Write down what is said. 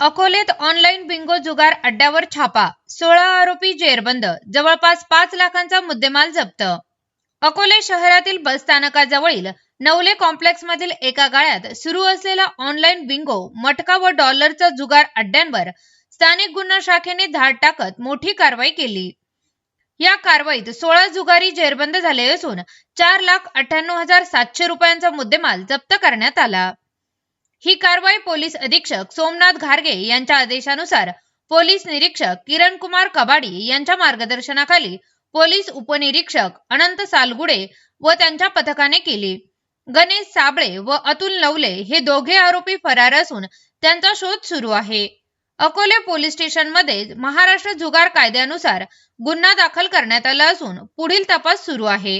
अकोलेत online Bingo जुगार अड्ड्यावर छापा. सोळा आरोपी जेरबंद. जवळपास पाच लाखांचा मुद्देमाल जप्त. अकोले शहरातील बसस्थानकाजवळील नवले कॉम्प्लेक्समधील एका गाळ्यात सुरू असलेला ऑनलाईन बिंगो मटका व डॉलरचा जुगार अड्ड्यांवर स्थानिक गुन्हा शाखेने धाड टाकत मोठी कारवाई केली. या कारवाईत सोळा जुगारी जेरबंद झाले असून चार लाख अठ्ठ्याण्णव हजार सातशे रुपयांचा मुद्देमाल जप्त करण्यात आला. ही कारवाई पोलीस अधीक्षक सोमनाथ घारगे यांच्या आदेशानुसार पोलीस निरीक्षक किरण कुमार कबाडी यांच्या मार्गदर्शनाखाली पोलीस उपनिरीक्षक अनंत सालगुडे व त्यांच्या पथकाने केली. गणेश साबळे व अतुल नवले हे दोघे आरोपी फरार असून त्यांचा शोध सुरू आहे. अकोले पोलीस स्टेशनमध्ये महाराष्ट्र जुगार कायद्यानुसार गुन्हा दाखल करण्यात आला असून पुढील तपास सुरू आहे.